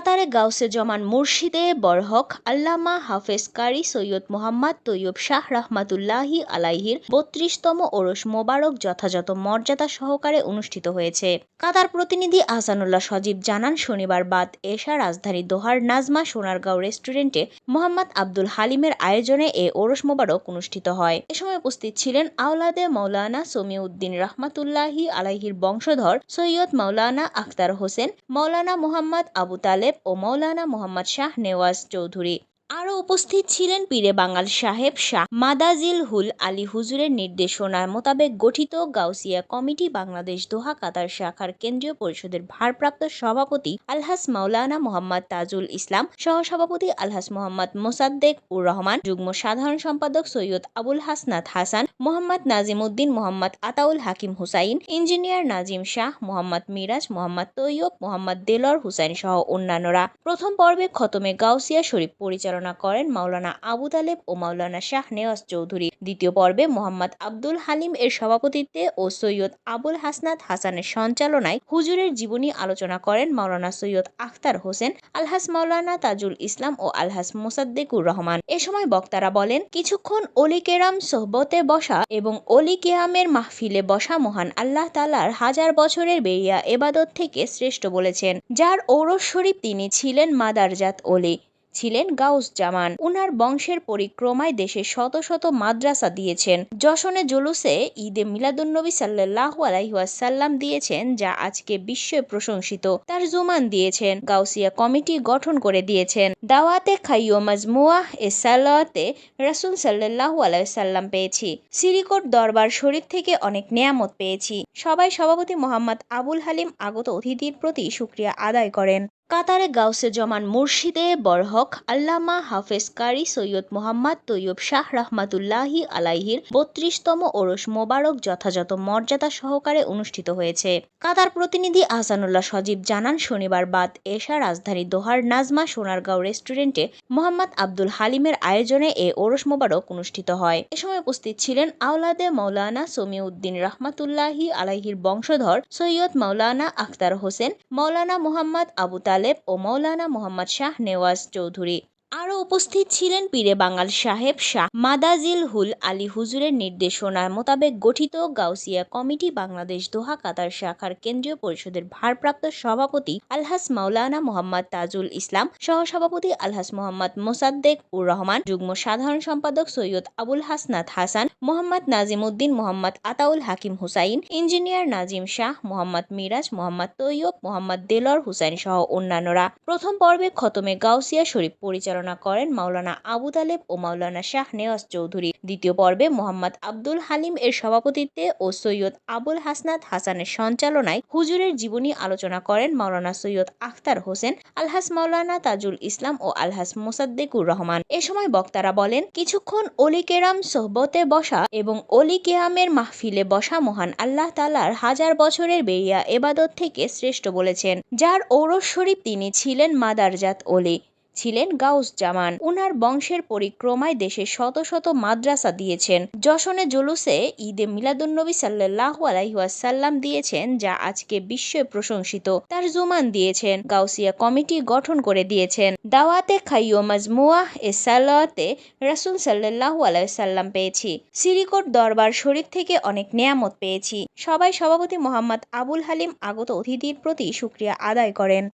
কাতারে গাউসে জমান মুর্শিদে বরহক আল্লামা হাফেজ কারি সৈয়দ মোহাম্মদ তৈয়ব শাহ রহমাতুল্লাহি আলাইহির বত্রিশতম ওরস মোবারক যথাযথ মর্যাদা সহকারে অনুষ্ঠিত হয়েছে। কাতার প্রতিনিধি আহসানুল্লাহ সজীব জানান, শনিবার বাদ এশা রাজধানী দোহার নাজমা সোনারগাঁও রেস্টুরেন্টে মোহাম্মদ আব্দুল হালিমের আয়োজনে এ ওরস মোবারক অনুষ্ঠিত হয়। এ সময় উপস্থিত ছিলেন আওলাদে মৌলানা সমিউদ্দিন রহমাতুল্লাহি আলাইহির বংশধর সৈয়দ মৌলানা আখতার হোসেন মৌলানা মোহাম্মদ আবু তালেব ও মৌলানা মোহাম্মদ শাহ নেওয়াজ চৌধুরী। আরও উপস্থিত ছিলেন পীরে বাঙাল সাহেব শাহ মাদাজিল হুল আলী হুজুরের নির্দেশনা মোতাবেক গঠিত Gausia committee Bangladesh Doha Qatar শাখার কেন্দ্রীয় পরিষদের ভারপ্রাপ্ত সভাপতি আলহাস মাওলানা মোহাম্মদ তাজুল ইসলাম, সহসভাপতি আলহাস মোহাম্মদ মোসাদ্দেক উর রহমান, যুগ্ম সাধারণ সম্পাদক সৈয়দ আবুল হাসনাত হাসান, মোহাম্মদ নাজিম উদ্দিন মোহাম্মদ আতাউল হাকিম হুসাইন, ইঞ্জিনিয়ার নাজিম শাহ মোহাম্মদ মিরাজ মোহাম্মদ তৈয়ব মোহাম্মদ দেলর হুসাইন সহ অন্যান্যরা। প্রথম পর্বে খতমে গাউসিয়া শরীফ পরিচালনা করেন মাওলানা আবু তালেব ও মাওলানা শাহ নেওয়াজ চৌধুরী। দ্বিতীয় পর্বে মোহাম্মদ আব্দুল হালিম এর সভাপতিত্বে ও সৈয়দ আবুল হাসনাত হাসানের সঞ্চালনায় হুজুরের জীবনী আলোচনা করেন মাওলানা সৈয়দ আখতার হোসেন, আলহাস মাওলানা তাজুল ইসলাম ও আলহাস মোসাদ্দেকুর রহমান। এ সময় বক্তারা বলেন, কিছুক্ষণ অলি কেরাম সোহবতে বসা এবং অলি কেয়ামের মাহফিলে বসা মহান আল্লাহ তালার হাজার বছরের বেরিয়া এবাদত থেকে শ্রেষ্ঠ বলেছেন। যার ঔরস শরীফ তিনি ছিলেন মাদারজাত অলি। ছিলেন গাউস জামান। উনার বংশের পরিক্রমায় দেশে শত শত মাদ্রাসা দিয়েছেন। যশনে জুলুসে ঈদে মিলাদুন্নবী সাল্লাহ আলাইহাসাল্লাম দিয়েছেন, যা আজকে বিশ্বে প্রশংসিত। তার জুমান দিয়েছেন। গাউসিয়া কমিটি গঠন করে দিয়েছেন। দাওয়াতে খাইও মাজমুয়া এ সালাতে রাসুল সাল্লাহ আলাইসাল্লাম পেয়েছি। সিরিকোট দরবার শরীফ থেকে অনেক নেয়ামত পেয়েছি। সবাই সভাপতি মোহাম্মদ আবুল হালিম আগত অতিথির প্রতি সুক্রিয়া আদায় করেন। কাতারে গাউসে জমান মুর্শিদে বরহক আল্লামা হাফেজ কারি সৈয়দ মোহাম্মদ তৈয়ব শাহ রহমাতুল্লাহি আলাইহির বত্রিশতম ওরস মোবারক যথাযথ মর্যাদা সহকারে অনুষ্ঠিত হয়েছে। কাতার প্রতিনিধি আহসানুল্লাহ সজীব জানান, শনিবার বাদ এশা রাজধানী দোহার নাজমা সোনারগাঁও রেস্টুরেন্টে মোহাম্মদ আব্দুল হালিমের আয়োজনে এ ওরস মোবারক অনুষ্ঠিত হয়। এ সময় উপস্থিত ছিলেন আওলাদে মৌলানা সমিউদ্দিন রহমাতুল্লাহি আলাইহির বংশধর সৈয়দ মৌলানা আখতার হোসেন মৌলানা মোহাম্মদ আবু তালেব ও মৌলানা মোহাম্মদ শাহ নেওয়াজ চৌধুরী। আরও উপস্থিত ছিলেন পীরে বাঙাল সাহেব শাহ মাদাজিল হুল আলী হুজুরের নির্দেশনা মোতাবেক গঠিত Gausia committee Bangladesh Doha Qatar শাখার কেন্দ্রীয় পরিষদের ভারপ্রাপ্ত সভাপতি আলহাস মাওলানা মোহাম্মদ তাজুল ইসলাম, সহসভাপতি আলহাস মোহাম্মদ মোসাদ্দেক উর রহমান, যুগ্ম সাধারণ সম্পাদক সৈয়দ আবুল হাসনাত হাসান, মোহাম্মদ নাজিম উদ্দিন মোহাম্মদ আতাউল হাকিম হুসাইন, ইঞ্জিনিয়ার নাজিম শাহ মোহাম্মদ মিরাজ মোহাম্মদ তৈয়ব মোহাম্মদ দেলর হুসাইন সহ অন্যান্যরা। প্রথম পর্বে খতমে গাউসিয়া শরীফ পরিচালনা পরিচালনা করেন মাওলানা আবু তালেব ও মাওলানা শাহ নেওয়াজ চৌধুরী। দ্বিতীয় পর্বে মোহাম্মদ আব্দুল হালিম এর সভাপতিত্বে ও সৈয়দ আবুল হাসনাত হাসানের সঞ্চালনায় হুজুরের জীবনী আলোচনা করেন মাওলানা সৈয়দ আখতার হোসেন, আলহাস মাওলানা তাজুল ইসলাম ও আলহাস মোসাদ্দেকুর রহমান। এ সময় বক্তারা বলেন, কিছুক্ষণ অলি কেরাম সোহবতে বসা এবং অলি কেয়ামের মাহফিলে বসা মহান আল্লাহ তালার হাজার বছরের বেরিয়া এবাদত থেকে শ্রেষ্ঠ বলেছেন। যার ঔরস শরীফ তিনি ছিলেন মাদারজাত অলি। ছিলেন গাউস জামান। উনার বংশের পরিক্রমায় দেশে শত শত মাদ্রাসা দিয়েছেন। যশনে জুলুসে ঈদে মিলাদুন্নবী সাল্লাহ আলাইহাসাল্লাম দিয়েছেন, যা আজকে বিশ্বে প্রশংসিত। তার জুমান দিয়েছেন, গাউসিয়া কমিটি গঠন করে দিয়েছেন। দাওয়াতে খাইও মাজমুয়া এ সালাতে রাসুল সাল্লাহ আলাইসাল্লাম পেয়েছি। সিরিকোট দরবার শরীফ থেকে অনেক নেয়ামত পেয়েছি। সবাই সভাপতি মোহাম্মদ আবুল হালিম আগত অতিথির প্রতি সুক্রিয়া আদায় করেন।